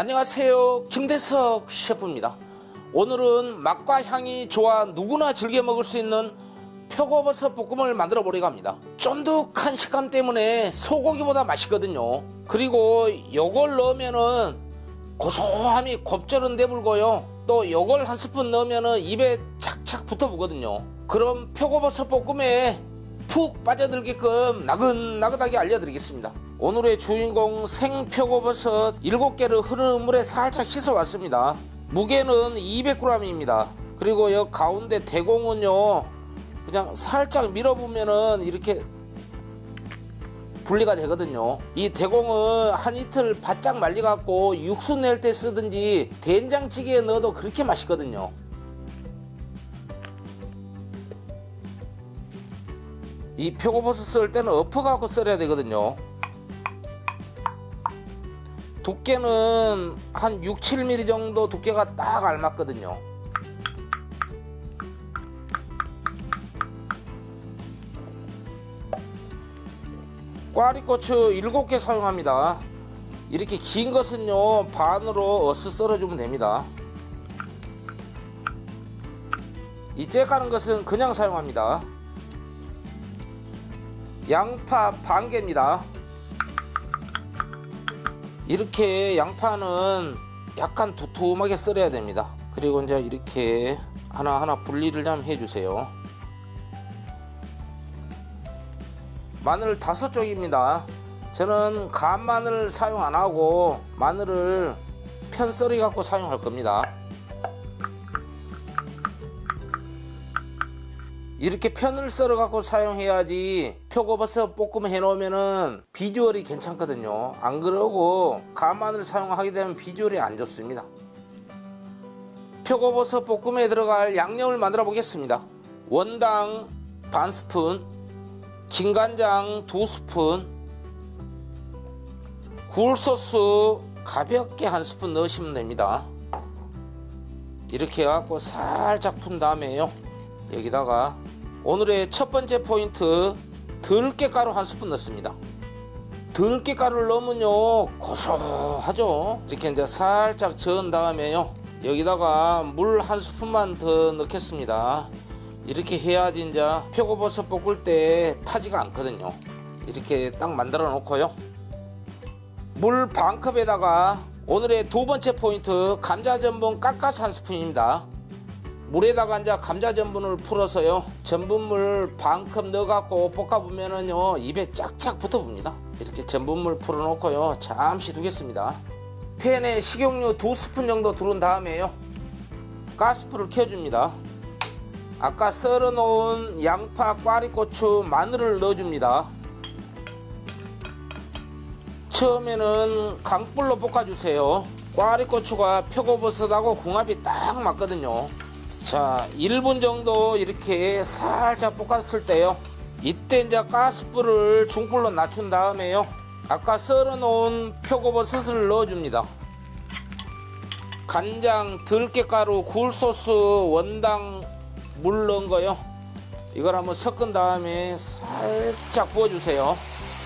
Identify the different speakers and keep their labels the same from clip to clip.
Speaker 1: 안녕하세요. 김대석 셰프입니다. 오늘은 맛과 향이 좋아 누구나 즐겨 먹을 수 있는 표고버섯 볶음을 만들어 보려고 합니다. 쫀득한 식감 때문에 소고기보다 맛있거든요. 그리고 요걸 넣으면은 고소함이 곱절은 내불고요. 또 요걸 한 스푼 넣으면은 입에 착착 붙어보거든요. 그럼 표고버섯 볶음에 푹 빠져들게끔 나긋나긋하게 알려드리겠습니다. 오늘의 주인공 생표고버섯 7개를 흐르는 물에 살짝 씻어왔습니다. 무게는 200g입니다. 그리고 여 가운데 대공은요, 그냥 살짝 밀어보면은 이렇게 분리가 되거든요. 이 대공은 한 이틀 바짝 말려갖고 육수 낼 때 쓰든지 된장찌개에 넣어도 그렇게 맛있거든요. 이 표고버섯 썰 때는 엎어갖고 썰어야 되거든요. 두께는 한 6, 7mm 정도 두께가 딱 알맞거든요. 꽈리고추 7개 사용합니다. 이렇게 긴 것은요 반으로 어스 썰어주면 됩니다. 이 째 까는 것은 그냥 사용합니다. 양파 반 개입니다. 이렇게 양파는 약간 두툼하게 썰어야 됩니다. 그리고 이제 이렇게 하나하나 분리를 좀 해주세요. 마늘 다섯 쪽입니다. 저는 간 마늘 사용 안 하고 마늘을 편 썰어 갖고 사용할 겁니다. 이렇게 편을 썰어 갖고 사용해야지 표고버섯 볶음 해 놓으면은 비주얼이 괜찮거든요. 안 그러고 간 마늘 사용하게 되면 비주얼이 안 좋습니다. 표고버섯 볶음에 들어갈 양념을 만들어 보겠습니다. 원당 반 스푼, 진간장 두 스푼, 굴소스 가볍게 한 스푼 넣으시면 됩니다. 이렇게 해갖고 살짝 푼 다음에요. 여기다가 오늘의 첫 번째 포인트 들깨가루 한 스푼 넣습니다. 들깨가루를 넣으면요 고소하죠. 이렇게 이제 살짝 저은 다음에요. 여기다가 물 한 스푼만 더 넣겠습니다. 이렇게 해야지 이제 표고버섯 볶을 때 타지가 않거든요. 이렇게 딱 만들어 놓고요. 물 반 컵에다가 오늘의 두 번째 포인트 감자 전분 깎아서 한 스푼입니다. 물에다가 이제 감자 전분을 풀어서요. 전분물 반컵 넣어갖고 볶아보면은요 입에 짝짝 붙어봅니다. 이렇게 전분물 풀어놓고요 잠시 두겠습니다. 팬에 식용유 두 스푼 정도 두른 다음에요 가스불을 켜줍니다. 아까 썰어놓은 양파, 꽈리고추, 마늘을 넣어줍니다. 처음에는 강불로 볶아주세요. 꽈리고추가 표고버섯하고 궁합이 딱 맞거든요. 자, 1분 정도 이렇게 살짝 볶았을 때요. 이때 이제 가스불을 중불로 낮춘 다음에요. 아까 썰어 놓은 표고버섯을 넣어줍니다. 간장, 들깨가루, 굴소스, 원당, 물 넣은 거요. 이걸 한번 섞은 다음에 살짝 부어주세요.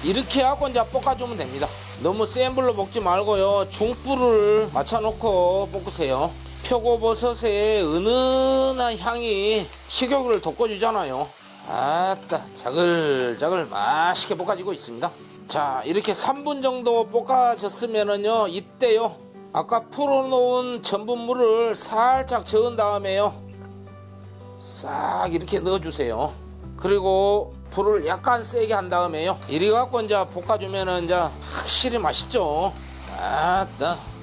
Speaker 1: 이렇게 하고 이제 볶아주면 됩니다. 너무 센 불로 볶지 말고요. 중불을 맞춰놓고 볶으세요. 표고버섯의 은은한 향이 식욕을 돋궈주잖아요. 아따 자글자글 맛있게 볶아지고 있습니다. 자 이렇게 3분 정도 볶아졌으면은요 이때요 아까 풀어놓은 전분물을 살짝 저은 다음에요 싹 이렇게 넣어주세요. 그리고 불을 약간 세게 한 다음에요. 이리 갖고 이제 볶아주면은 이제 확실히 맛있죠. 아따.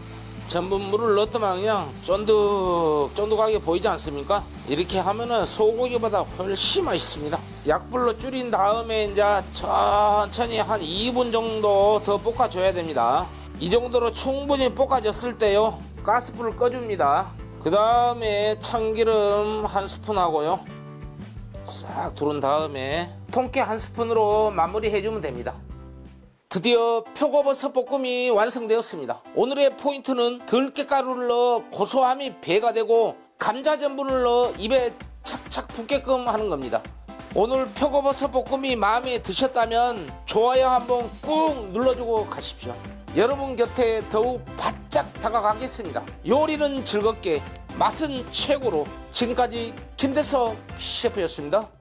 Speaker 1: 전분물을 넣었더만 그냥 쫀득 쫀득하게 보이지 않습니까? 이렇게 하면은 소고기보다 훨씬 맛있습니다. 약불로 줄인 다음에 이제 천천히 한 2분 정도 더 볶아줘야 됩니다. 이 정도로 충분히 볶아졌을 때요. 가스불을 꺼줍니다. 그 다음에 참기름 한 스푼 하고요. 싹 두른 다음에 통깨 한 스푼으로 마무리 해주면 됩니다. 드디어 표고버섯 볶음이 완성되었습니다. 오늘의 포인트는 들깨가루를 넣어 고소함이 배가 되고 감자 전분을 넣어 입에 착착 붙게끔 하는 겁니다. 오늘 표고버섯 볶음이 마음에 드셨다면 좋아요 한번 꾹 눌러주고 가십시오. 여러분 곁에 더욱 바짝 다가가겠습니다. 요리는 즐겁게 맛은 최고로 지금까지 김대석 셰프였습니다.